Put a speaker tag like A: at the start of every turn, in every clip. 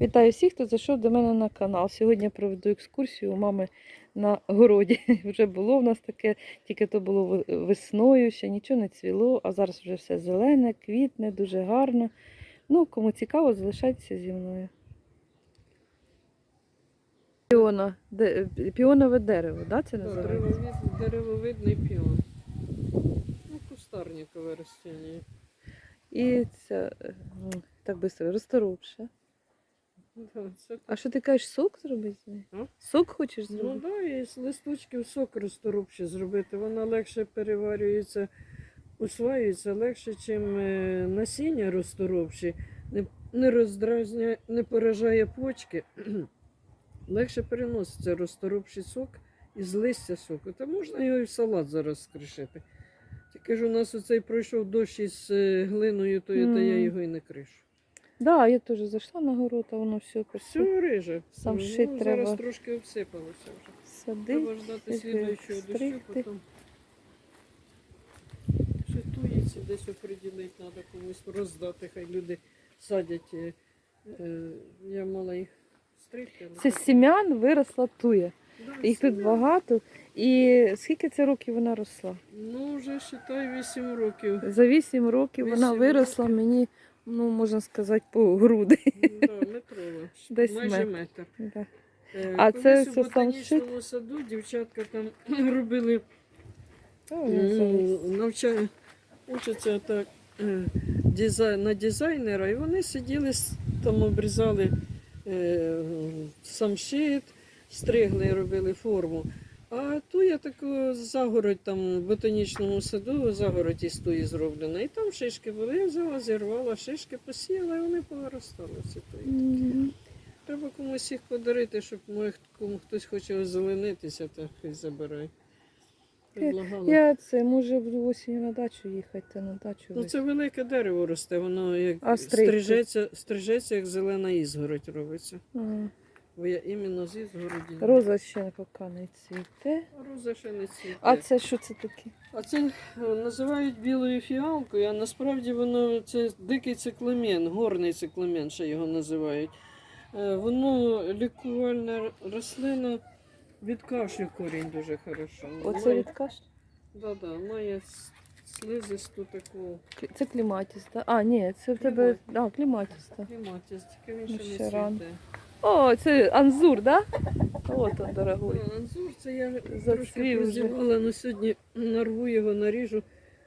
A: Вітаю всіх, хто зайшов до мене на канал. Сьогодні я проведу екскурсію у мами на городі. Вже було в нас таке, тільки то було весною, ще нічого не цвіло, а зараз вже все зелене, квітне, дуже гарно. Ну, кому цікаво, залишайтеся зі мною. Піона, де, піонове дерево, да, це називається?
B: деревовид, деревовидний піон. Ну, кустарникове растіння.
A: І це, так быстро, розторопше.
B: Да, це,
A: А що ти кажеш, сок зробити? з неї?
B: А?
A: Сок хочеш
B: ну
A: зробити?
B: да, і з листочків сок розторопший зробити. Вона легше переварюється, усваюється легше, ніж насіння розторопші. Не, не роздразняє, не поражає почки. легше переноситься розторопший сок із листя соку. Та можна його і в салат зараз скришити. Тільки ж у нас оцей пройшов дощ із е, глиною, то, я
A: Мгм.
B: його і не кришу.
A: Да, я теж зайшла на город, а воно все красиво.
B: Все риже.
A: Сам
B: ну,
A: шить
B: зараз
A: треба.
B: трошки обсипалося вже.
A: Садить.
B: Треба ждати слідуючого дощу, потім шитується, десь оприділити, треба комусь роздати, хай люди садять. Е, е, Я мала їх стригти.
A: Це з сім'ян виросла туя.
B: Да,
A: Їх тут багато. І скільки це років вона росла?
B: Ну, вже вважай 8 років.
A: За 8 років вона виросла
B: років.
A: мені, ну можна сказати, по груди.
B: Да, метрова.
A: Десь
B: майже
A: метр.
B: метр.
A: Да.
B: Е,
A: А
B: колись
A: це
B: у
A: все сам
B: ботанічному саду дівчатка там робили
A: зараз.
B: Ну, учаться так е, дизайн, на дизайнера, і вони сиділи, с- там обрізали е, самшит, стригли, робили форму. А ту я таку загородь там в ботанічному саду, загородь із туї зроблена. І там шишки були. Я взяла, зірвала, шишки посіяла, і вони повиростали всі туї.
A: Мгм.
B: Треба комусь їх подарити, щоб може, кому хтось хоче озеленитися, то хай забирай. Предлагала.
A: Я це, може, буду осінню на дачу їхати, та на дачу.
B: Ну, це велике дерево росте, воно як
A: А
B: стрижеться, стрижеться, як зелена ізгородь робиться.
A: Ага.
B: Бо я іменно з ізгороді.
A: Роза ще поки не цвіте.
B: Роза ще не цвіте.
A: А це що це таке?
B: А це е, називають білою фіалкою, а насправді воно це дикий цикламен, горний цикламен, ще його називають. Е, Воно лікувальна рослина від кашлю корінь дуже хорошо.
A: Оце
B: Має-
A: від кашлю?
B: Да, да, має слизисту таку
A: Це кліматіс, так? А, ні, це в тебе. А, кліматіс, так.
B: кліматість, тільки він
A: Ну,
B: ще не цвіте.
A: О, це анзур, так? Да? От он, дорогой.
B: Да, Анзур, це я
A: Зацвів
B: трошки
A: вже.
B: прозівала, але сьогодні нарву його, наріжу.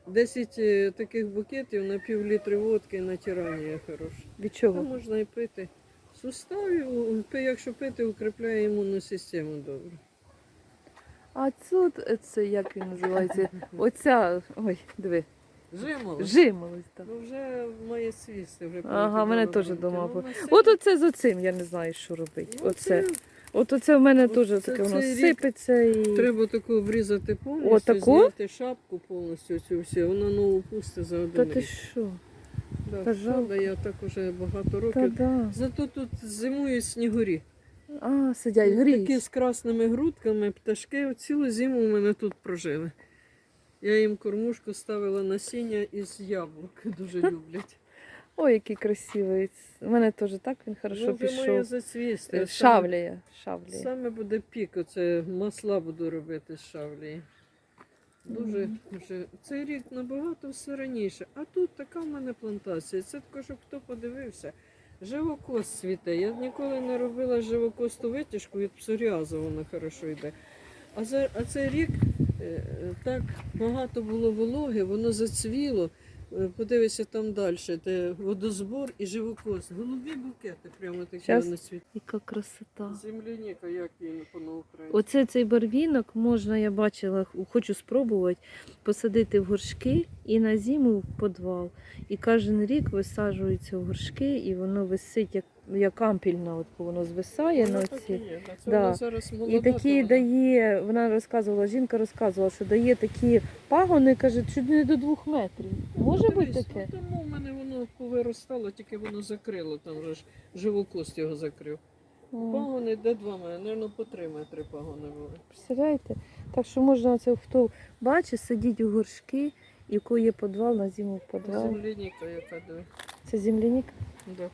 B: 10 е, таких букетів на пів літри водки на тиранія хороше.
A: Від
B: Та
A: чого?
B: можна і пити. Суставів, пи- якщо пити, укріпляє імунну систему добре.
A: А тут це як він називається? Оця. Ой, диви.
B: Жимолость.
A: Жимолость, так.
B: Ну вже має свісти. Вже
A: Ага, мене теж дома
B: Ну,
A: От оце з оцим, я не знаю, що робити.
B: Ну,
A: Оце.
B: це
A: От оце в мене теж таке воно сипеться і.
B: Треба таку обрізати повністю,
A: Отаку?
B: зняти шапку повністю цю всю. Вона нову пусти за
A: Та
B: один
A: ти
B: рік.
A: що?
B: Да,
A: Та жалко.
B: я так уже багато
A: Та
B: років.
A: да.
B: Зато тут зимують снігурі.
A: А, сидять,
B: Такі
A: гріють.
B: з красними грудками, пташки От цілу зиму у мене тут прожили. Я їм кормушку ставила насіння із яблук. Дуже люблять.
A: Ой, який красивий. У мене теж так він хорошо
B: Ну, має
A: пішов.
B: зацвісти.
A: Е,
B: Саме-
A: Шавлія. Шавлія.
B: Саме буде пік, оце масла буду робити з шавлії. Дуже вже цей рік набагато все раніше. А тут така в мене плантація. Це таке, щоб хто подивився. Живокост цвіте. Я ніколи не робила живокосту витяжку від псоріазу, вона хорошо йде. А, за, а цей рік так багато було вологи, воно зацвіло. Е, Подивися там далі, де водозбор і живокост. Голубі букети прямо такі
A: Щас.
B: вони цвітуть.
A: Яка красота.
B: Земляніка, як її по українськи
A: Оце цей барвінок можна, я бачила, хочу спробувати посадити в горшки і на зиму в підвал. І кожен рік висаджуються в горшки, і воно висить як, як ампільно, от воно звисає на ці. Да. І такі дає, вона розказувала, жінка розказувала, що дає такі пагони, каже, чуть не до двох метрів. Може бути таке?
B: Тому в мене воно повиростало, тільки воно закрило, там вже ж живокост його закрив. Пагони де два мене, мабуть, по три метри пагони були.
A: Представляєте? Так що можна це хто бачить, сидіть у горшки, і кого є підвал на зиму в підвал.
B: Земляніка яка диви.
A: Це земляник.
B: Да.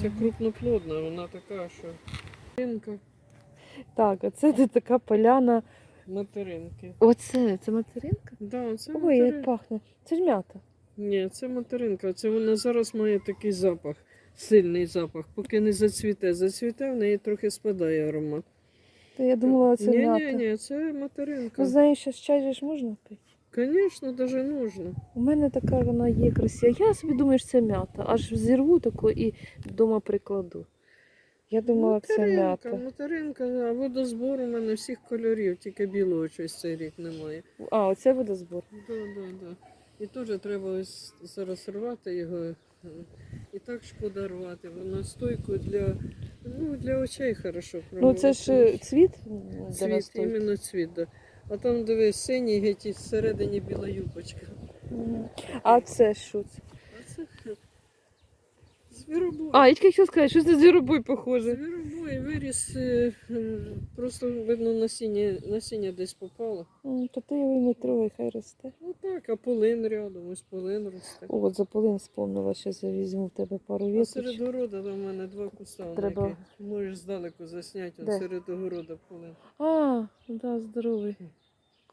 B: Це крупноплодна, вона така, що материнка,
A: Так, оце де така поляна.
B: материнки.
A: Оце, це материнка?
B: Да, це
A: Ой, як пахне. Це ж м'ята.
B: Ні, це материнка. Це вона зараз має такий запах, сильний запах. Поки не зацвіте. Зацвіте, в неї трохи спадає аромат.
A: То я думала, це
B: ні,
A: м'ята.
B: ні, ні, це материнка.
A: Ну, знаєш, що чай же ж можна пити?
B: Звісно, навіть нужно.
A: У мене така вона є красива. Я собі думаю, що це м'ята. Аж зірву таку і вдома прикладу. Я думала, це
B: материнка,
A: м'ята.
B: материнка, а водозбор у мене всіх кольорів, тільки білого щось цей рік немає.
A: А, оце водозбор.
B: Да, да, да. І теж треба ось зараз рвати його. І так шкода рвати. Воно стойку для, ну, для очей хорошо
A: Ну це ж е, цвіт. для
B: цвіт, іменно цвіт. Да. А там дивись, синій геть і всередині біла юбочка.
A: А це що це
B: звіробой.
A: А, я тільки хотіла сказати, що це звіробой похоже.
B: Звіробой виріс, е, е, просто видно насіння, насіння десь попало.
A: М, То ти його не трогай, хай росте.
B: Ну так, а полин рядом, ось полин росте.
A: О, от за полин вспомнила, що я візьму в тебе пару
B: А серед
A: віточок.
B: города в мене два куста.
A: Треба-
B: Треба... Можеш здалеку засняти,
A: Де?
B: от серед огорода полин.
A: А, да, здоровий.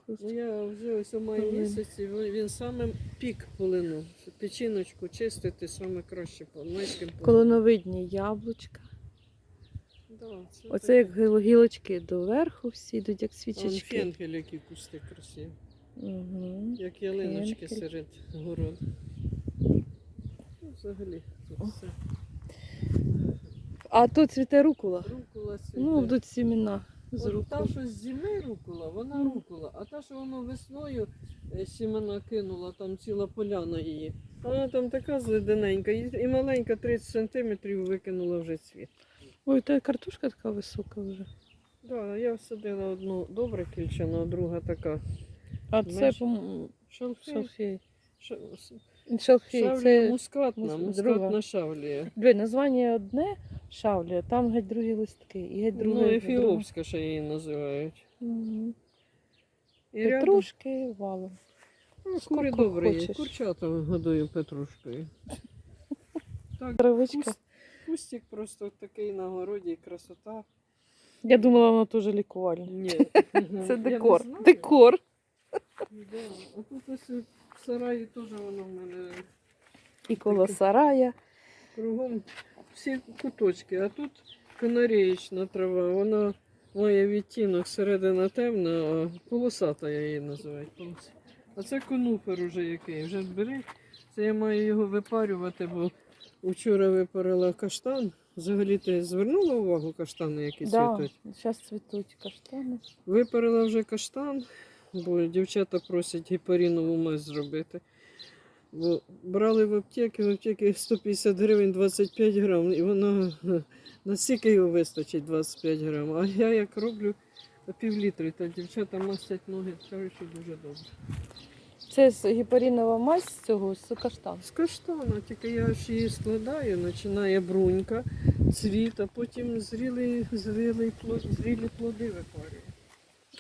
B: Ну я вже ось у маю
A: Полин.
B: місяці, він, він саме пік полину. Печіночку чистити саме краще по майським.
A: Колоновидні яблучка.
B: Да, це
A: Оце як гіл- гілочки доверху всі йдуть, як свічечки.
B: фенхель, які кусти красиві.
A: Угу.
B: Як ялиночки
A: Фенхель.
B: серед городу. Ну, взагалі тут все.
A: А то цвіте рукула.
B: Рукула цвіте.
A: Ну, будуть сімена з
B: От та, що з зими рукула, вона
A: Мгм.
B: рукула, а та, що воно весною е, сімена кинула, там ціла поляна її. Вона там така зледененька, і маленька 30 сантиметрів викинула вже цвіт.
A: Ой, та картошка така висока вже.
B: Да, я всадила одну добре кільчану, а друга така.
A: А це
B: Шалфей.
A: шалфей.
B: Ша-
A: Шалфей, це
B: мускатна, мускатна
A: друга.
B: шавлія.
A: Диви, названня одне шавлія, там геть другі листки. І геть друге.
B: Ну, ефіопська ще її називають.
A: Мгм.
B: І
A: Петрушки валом.
B: ну, кури добрі є. Курчата годую петрушкою.
A: Травичка.
B: Кустик просто такий на городі, красота.
A: Я думала, воно теж лікувальне.
B: Ні.
A: Це декор. Декор.
B: Да. А тут ось в сараї теж воно в мене
A: І коло сарая.
B: кругом всі куточки. А тут канареєчна трава. Вона має відтінок середина темна, а полосата я її називаю. полос- А це конуфер уже який. Вже бери. Це я маю його випарювати, бо вчора випарила каштан. Взагалі ти звернула увагу каштани, які
A: Да,
B: цвітуть?
A: зараз цвітуть каштани.
B: Випарила вже каштан, бо дівчата просять гепарінову мазь зробити. Брали в аптеки, в аптеки 150 гривень 25 грам, і воно настільки його вистачить 25 грам. А я як роблю пів літри, то дівчата мастять ноги, кажуть, що дуже добре.
A: Це з гіпарінова мазь з цього, з каштану.
B: З каштана, тільки я ж її складаю, починає брунька, цвіт, а потім зрілий, зрілий плод, зрілі плоди випарюю.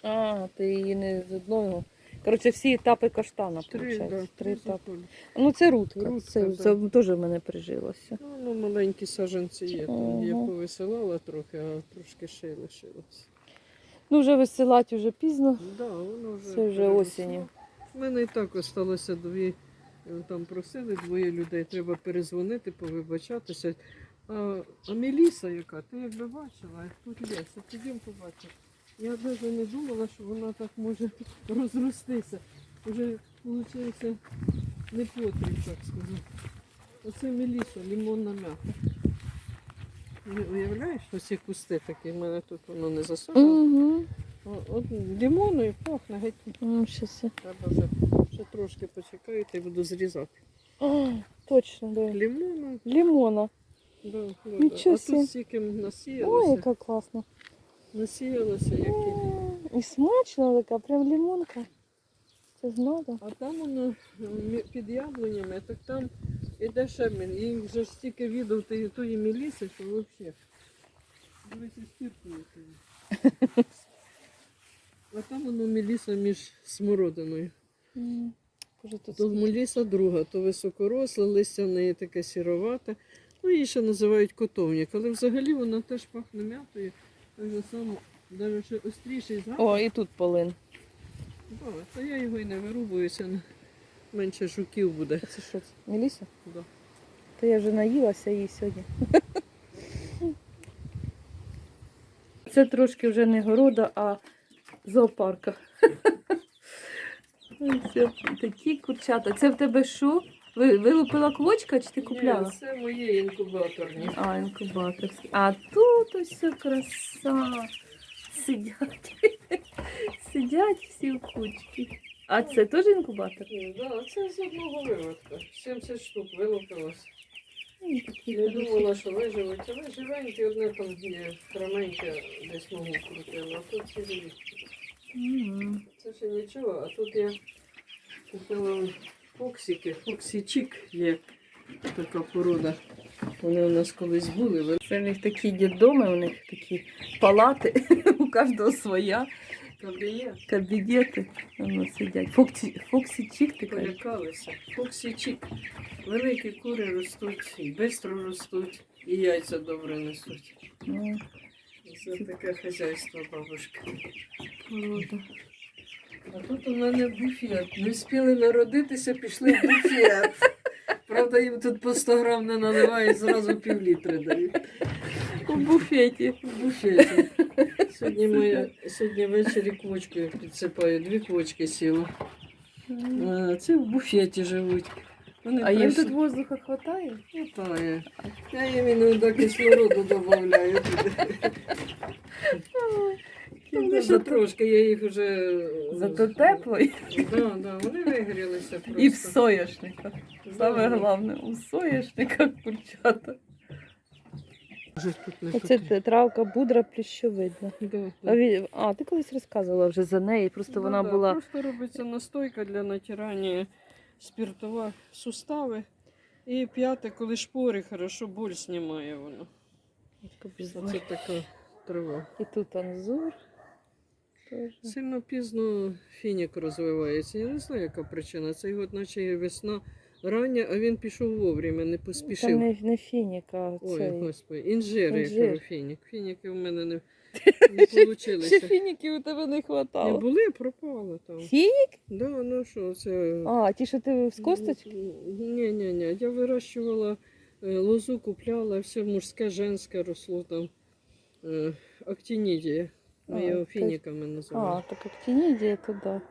A: А, ти її не з одного. Коротше, всі етапи каштана,
B: Три, да,
A: Три етапи. Ну, це рудка.
B: Рудка,
A: це
B: да.
A: це теж в мене прижилося.
B: Ну, ну, маленькі саджанці є. Там. Я повисилала трохи, а трошки ще й лишилось.
A: Ну, вже висилати вже пізно.
B: Да, воно вже
A: Це вже осінню.
B: У мене і так осталося дві. е, Там просили двоє людей, треба перезвонити, повибачатися. А, а Меліса яка, ти якби бачила, як тут є, це підемо побачимо. Я навіть не думала, що вона так може розростися. Уже, виходить, не потріб, так сказати. Оце Меліса, лимонна м'ята. Ви Уявляєш, ось ці кусти такі, в мене тут воно не засадило.
A: Угу.
B: От лимоною пахне геть.
A: Ну, щас я.
B: Треба вже ще трошки почекати і буду зрізати.
A: А, точно, да.
B: Лимону,
A: Лимона.
B: да, да,
A: Нічого
B: да. А
A: собі.
B: тут стільки
A: Ой,
B: насіялося.
A: яка класна.
B: Насіялося, які.
A: М, І смачна така, прям лимонка. Це ж надо.
B: А там воно під яблунями, так там іде ще мені. Їх вже ж стільки відео тої, тої міліси, що взагалі. Дивися, стіркою. А там воно міліса між смородиною.
A: Боже,
B: То меліса друга, то високоросла, листя в неї таке сіровате, Ну, її ще називають котовник, але взагалі вона теж пахне м'ятою. Так же само, навіть ще остріший запах.
A: О, і тут полин.
B: Да, то я його і не вирубуюся, менше жуків буде.
A: Це що? це? Меліса?
B: Да.
A: Та я вже наїлася її сьогодні. Це трошки вже не города, а зоопарка. Такі курчата. Це в тебе що? Ви, вилупила квочка чи ти купляла?
B: Ні, це мої інкубаторні.
A: А, інкубаторські. А тут ось краса. Сидять. Сидять всі в кучці. А це теж інкубатор?
B: Ні, Да, це з одного виводка. 70 штук вилупилось. Не
A: хороші.
B: думала, що виживуть, але живенькі, одне там є хроменьке, десь ногу крутила, а тут.
A: Мгм.
B: Це ще нічого, а тут я купила фоксики, фоксічик є така порода. Вони у нас колись були.
A: Це в них такі дідоми, у них такі палати, у кожного своя, кабінети. Сидять. Фоксі, Фоксі Чік ти кажеш?
B: полякалися. Фоксічик. Великі кури ростуть, і швидко ростуть, і яйця добре несуть.
A: Ну,
B: Це таке хазяйство бабушки.
A: порода.
B: А тут у мене буфет. Не встигли народитися, пішли в буфет. Правда, їм тут по 100 грам не наливають, зразу пів літри дають.
A: У буфеті.
B: В буфеті. Сьогодні моя сьогодні ввечері квочку я підсипаю, дві квочки сіло. А, Це в буфеті живуть. Вони
A: А їм тут воздуха хватає?
B: хватає. Я їм іноді кислороду додаю туди. Ну, Вони ще трошки, я їх вже.
A: Зато тепло і-
B: Да, да, вони вигрілися просто.
A: і в соняшниках.
B: Да,
A: Саме головне, у соняшниках курчата.
B: Вже тут не
A: Оце те- травка будра.
B: Да, да.
A: А, ві- а ти колись розказувала вже за неї, просто
B: Ну
A: вона
B: да,
A: була.
B: Просто робиться настойка для натирання спиртова сустави. І п'яте, коли шпори, хорошо боль знімає воно. Оце така трава.
A: І тут анзур. Теж.
B: Сильно пізно фінік розвивається. Я не знаю, яка причина. Цей год, наче весна рання, а він пішов вовремя, не поспішив.
A: Там не, не фінік, а
B: Ой,
A: цей.
B: господи, інжир, я
A: Інжир.
B: кажу, фінік. Фініки в мене не, не
A: Ще
B: вийшло.
A: фініків у тебе не
B: Не
A: хватало.
B: були, пропали там.
A: Фінік?
B: Да, ну що, це.
A: А, ті, що ти з косточки?
B: Ні, ні, ні. Я вирощувала е, лозу, купляла, все мужське, женське росло там. Е, Актинідія. Ми
A: А,
B: його
A: то-
B: фініками
A: А, так актинідія, то да.